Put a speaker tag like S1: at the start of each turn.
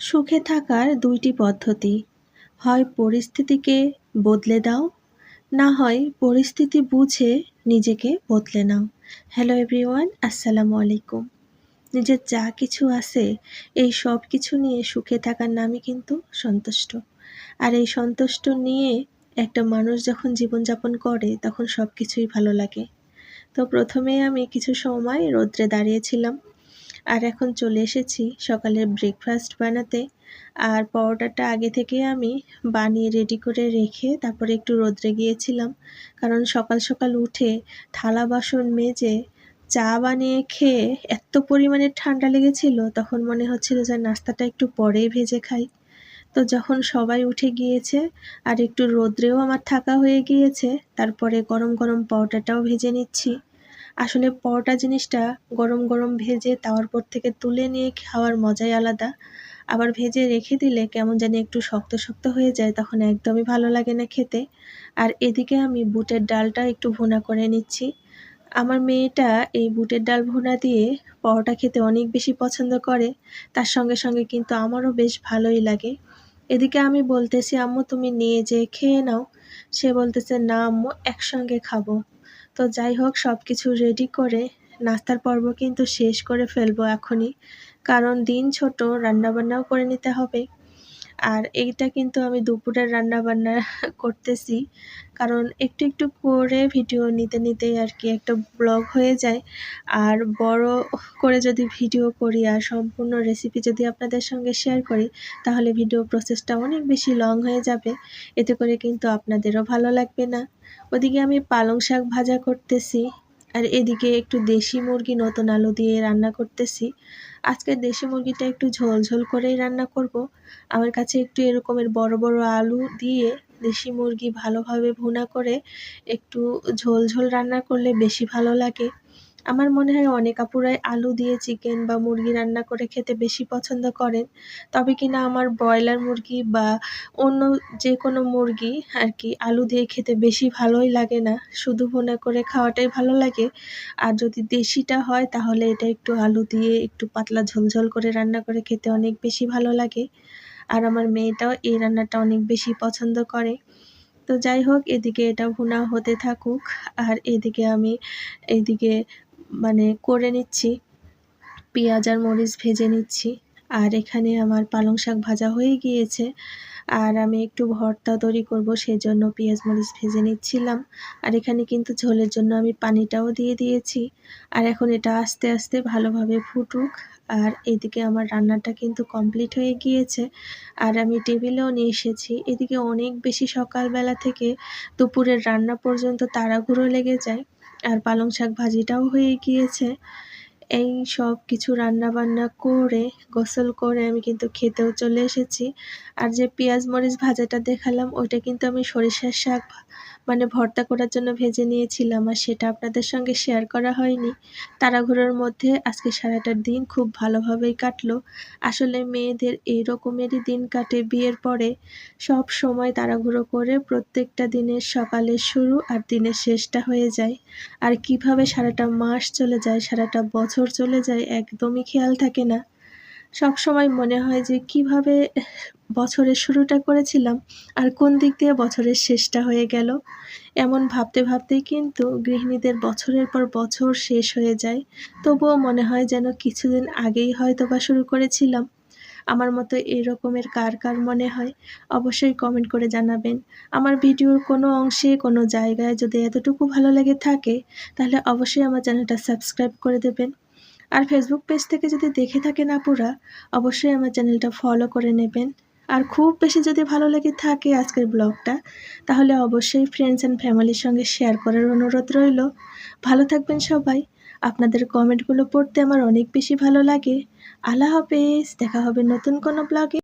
S1: সুখে থাকার দুইটি পদ্ধতি। হয় পরিস্থিতিকে বদলে দাও, না হয় পরিস্থিতি বুঝে নিজেকে বদলে নাও। হ্যালো এভরিওয়ান আসসালামু আলাইকুম। নিজের যা কিছু আছে, এই সব কিছু নিয়ে সুখে থাকার নামই কিন্তু সন্তুষ্ট। আর এই সন্তুষ্ট নিয়ে একটা মানুষ যখন জীবনযাপন করে, তখন সব কিছুই ভালো লাগে। তো প্রথমে আমি কিছু সময় রোদ্রে দাঁড়িয়েছিলাম। আর এখন চলে এসেছি সকালের ব্রেকফাস্ট বানাতে। আর পরোটাটা আগে থেকে আমি বানিয়ে রেডি করে রেখে তারপরে একটু রোদ্রে গিয়েছিলাম। কারণ সকাল সকাল উঠে থালা বাসন মেজে চা বানিয়ে খেয়ে এত পরিমাণে ঠান্ডা লেগেছিল, তখন মনে হচ্ছিল যে নাস্তাটা একটু পরেই ভেজে খাই। তো যখন সবাই উঠে গিয়েছে আর একটু রোদ্রেও আমার থাকা হয়ে গিয়েছে, তারপরে গরম গরম পরোটাটাও ভেজে নিচ্ছি। আসলে পরোটা জিনিসটা গরম গরম ভেজে তাওয়ার পর থেকে তুলে নিয়ে খাওয়ার মজাই আলাদা। আবার ভেজে রেখে দিলে কেমন জানি একটু শক্ত শক্ত হয়ে যায়, তখন একদমই ভালো লাগে না খেতে। আর এদিকে আমি বুটের ডালটা একটু ভুনা করে নিচ্ছি। আমার মেয়েটা এই বুটের ডাল ভুনা দিয়ে পরোটা খেতে অনেক বেশি পছন্দ করে। তার সঙ্গে সঙ্গে কিন্তু আমারও বেশ ভালোই লাগে। এদিকে আমি বলতেছি, আম্মু, তুমি নিয়ে যেয়ে খেয়ে নাও। সে বলতেছে, না আম্মু, একসঙ্গে খাব। তো যাই হোক সব কিছু রেডি করে নাস্তার পর্ব কিন্তু শেষ করে ফেলব এখনই। কারণ দিন ছোট, রান্নাবান্নাও করে নিতে হবে। আর এইটা কিন্তু আমি দুপুরের রান্না বান্না করতেছি। কারণ একটু একটু করে ভিডিও নিতে নিতেই আর কি একটা ব্লগ হয়ে যায়। আর বড় করে যদি ভিডিও করি আর সম্পূর্ণ রেসিপি যদি আপনাদের সঙ্গে শেয়ার করি, তাহলে ভিডিও প্রসেসটা অনেক বেশি লং হয়ে যাবে। এতে করে কিন্তু আপনাদেরও ভালো লাগবে না। ওদিকে আমি পালং শাক ভাজা করতেছি। আর এদিকে একটু দেশি মুরগি নতুন আলু দিয়ে রান্না করতেছি। আজকে দেশি মুরগিটা একটু ঝোল ঝোল করেই রান্না করব। আমার কাছে একটু এরকমের বড় বড় আলু দিয়ে দেশি মুরগি ভালোভাবে ভুনা করে একটু ঝোল ঝোল রান্না করলে বেশি ভালো লাগে। আমার মনে হয় অনেক আপুরাই আলু দিয়ে চিকেন বা মুরগি রান্না করে খেতে বেশি পছন্দ করেন। তবে কিনা আমার ব্রয়লার মুরগি বা অন্য যে কোনো মুরগি আর কি আলু দিয়ে খেতে বেশি ভালোই লাগে না। শুধু ভুনা করে খাওয়াটাই ভালো লাগে। আর যদি দেশিটা হয়, তাহলে এটা একটু আলু দিয়ে একটু পাতলা ঝোলঝোল করে রান্না করে খেতে অনেক বেশি ভালো লাগে। আর আমার মেয়েটাও এই রান্নাটা অনেক বেশি পছন্দ করে। তো যাই হোক, এদিকে এটা ভুনা হতে থাকুক। আর এদিকে আমি এইদিকে মানে করে নিচ্ছি। পেঁয়াজ আর মরিচ ভেজে নিচ্ছি। আর এখানে আমার পালং শাক ভাজা হয়ে গিয়েছে। আর আমি একটু ভর্তা তৈরি করব সেই জন্য পেঁয়াজ, মরিচ ভেজে নিচ্ছিলাম। আর এখানে কিন্তু ঝোলের জন্য আমি পানিটাও দিয়ে দিয়েছি। আর এখন এটা আস্তে আস্তে ভালোভাবে ফুটুক। আর এদিকে আমার রান্নাটা কিন্তু কমপ্লিট হয়ে গিয়েছে। আর আমি টেবিলেও নিয়ে এসেছি। এদিকে অনেক বেশি সকালবেলা থেকে দুপুরের রান্না পর্যন্ত তাড়াহুড়ো লেগে যায়। আর পালং শাক ভাজিটাও হয়ে গিয়েছে। এই সব কিছু রান্না বান্না করে, গোসল করে আমি কিন্তু খেতেও চলে এসেছি। আর যে পেঁয়াজ মরিচ ভাজাটা দেখালাম, ওইটা কিন্তু আমি সরিষার শাক মানে ভর্তা করার জন্য ভেজে নিয়েছিলাম আর সেটা আপনাদের সঙ্গে শেয়ার করা হয়নি। তাড়াহুড়োর মধ্যে আজকে সারাটা দিন খুব ভালোভাবেই কাটলো। আসলে মেয়েদের এই রকমেরই দিন কাটে বিয়ের পরে। সব সময় তাড়াহুড়ো করে প্রত্যেকটা দিনের সকালের শুরু আর দিনের শেষটা হয়ে যায়। আর কীভাবে সারাটা মাস চলে যায়, সারাটা বছর চলে যায়, একদমই খেয়াল থাকে না। সব সময় মনে হয় যে, কীভাবে বছরের শুরুটা করেছিলাম আর কোন দিক দিয়ে বছরের শেষটা হয়ে গেল। এমন ভাবতে ভাবতেই কিন্তু গৃহিণীদের বছরের পর বছর শেষ হয়ে যায়। তবুও মনে হয় যেন কিছুদিন আগেই হয়তো বা শুরু করেছিলাম। আমার মতো এই রকমের কার কার মনে হয়, অবশ্যই কমেন্ট করে জানাবেন। আমার ভিডিওর কোনো অংশে, কোনো জায়গায় যদি এতটুকু ভালো লেগে থাকে, তাহলে অবশ্যই আমার চ্যানেলটা সাবস্ক্রাইব করে দেবেন। আর ফেসবুক পেজ থেকে যদি দেখে থাকেন আপুরা, অবশ্যই আমার চ্যানেলটা ফলো করে নেবেন। আর খুব বেশি যদি ভালো লেগে থাকে আজকের ব্লগটা তাহলে অবশ্যই ফ্রেন্ডস অ্যান্ড ফ্যামিলির সঙ্গে শেয়ার করার অনুরোধ রইল। ভালো থাকবেন সবাই। আপনাদের কমেন্টগুলো পড়তে আমার অনেক বেশি ভালো লাগে। আল্লাহ হাফেজ। দেখা হবে নতুন কোনো ব্লগে